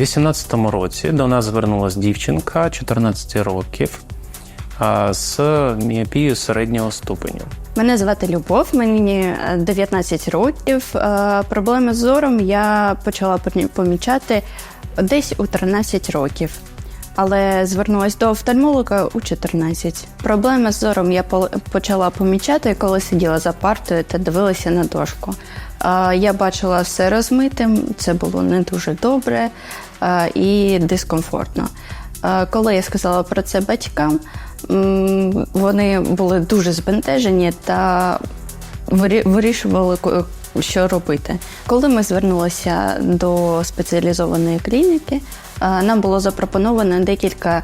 2018 році до нас звернулась дівчинка 14 років з міопією середнього ступеню. Мене звати Любов, мені е, 19 років. Е, Проблеми з зором я почала помічати десь у 13 років. Але звернулася до офтальмолога у 14. Проблеми з зором я почала помічати, коли сиділа за партою та дивилася на дошку. Я бачила все розмитим, це було не дуже добре і дискомфортно. Коли я сказала про це батькам, вони були дуже збентежені та вирі- вирішували, що робити. Коли ми звернулися до спеціалізованої клініки, нам було запропоновано декілька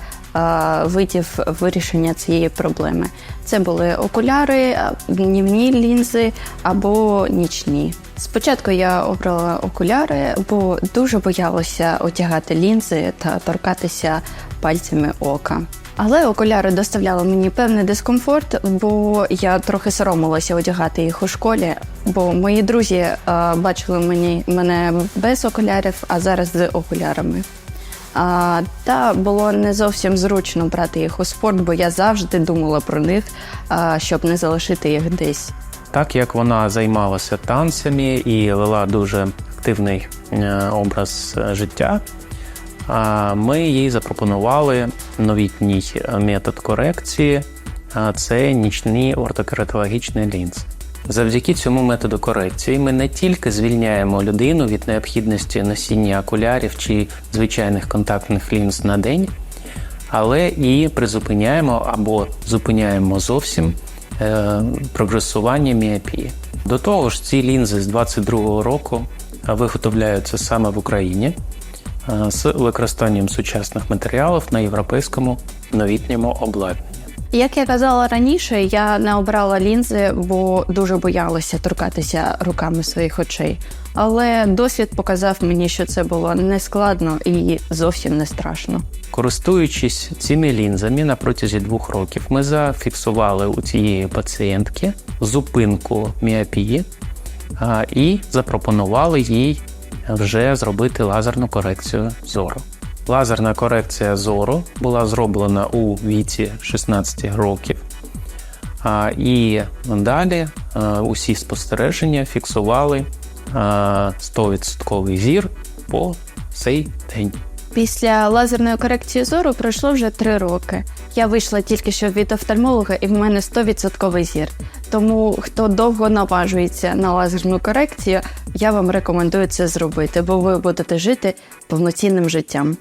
видів вирішення цієї проблеми. Це були окуляри, е, днівні лінзи або нічні. Спочатку я обрала окуляри, бо дуже боялася одягати лінзи та торкатися пальцями ока. Але окуляри доставляли мені певний дискомфорт, бо я трохи соромилася одягати їх у школі. Бо мої друзі е, бачили мені мене без окулярів, а зараз з окулярами. А, та було не зовсім зручно брати їх у спорт, бо я завжди думала про них, а, щоб не залишити їх десь. Так як вона займалася танцями і вела дуже активний е, образ життя, ми їй запропонували новітній метод корекції це нічні ортокератологічні лінзи. Завдяки цьому методу корекції ми не тільки звільняємо людину від необхідності носіння окулярів чи звичайних контактних лінз на день, але і призупиняємо або зупиняємо зовсім е, прогресування міопії. До того ж, ці лінзи з 22-го року е, виготовляються саме в Україні е, з використанням сучасних матеріалів на європейському новітньому обладнанні. Як я казала раніше, я не обрала лінзи, бо дуже боялася торкатися руками своїх очей. Але досвід показав мені, що це було не складно і зовсім не страшно. Користуючись цими лінзами на протязі двох років, ми зафіксували у цієї пацієнтки зупинку міопії і запропонували їй вже зробити лазерну корекцію зору. Лазерна корекція зору була зроблена у віці 16 років. І далі усі спостереження фіксували а, 100% зір по цей день. Після лазерної корекції зору пройшло вже три роки. Я вийшла тільки що від офтальмолога, і в мене 100% зір. Тому хто довго наважується на лазерну корекцію, я вам рекомендую це зробити, бо ви будете жити повноцінним життям.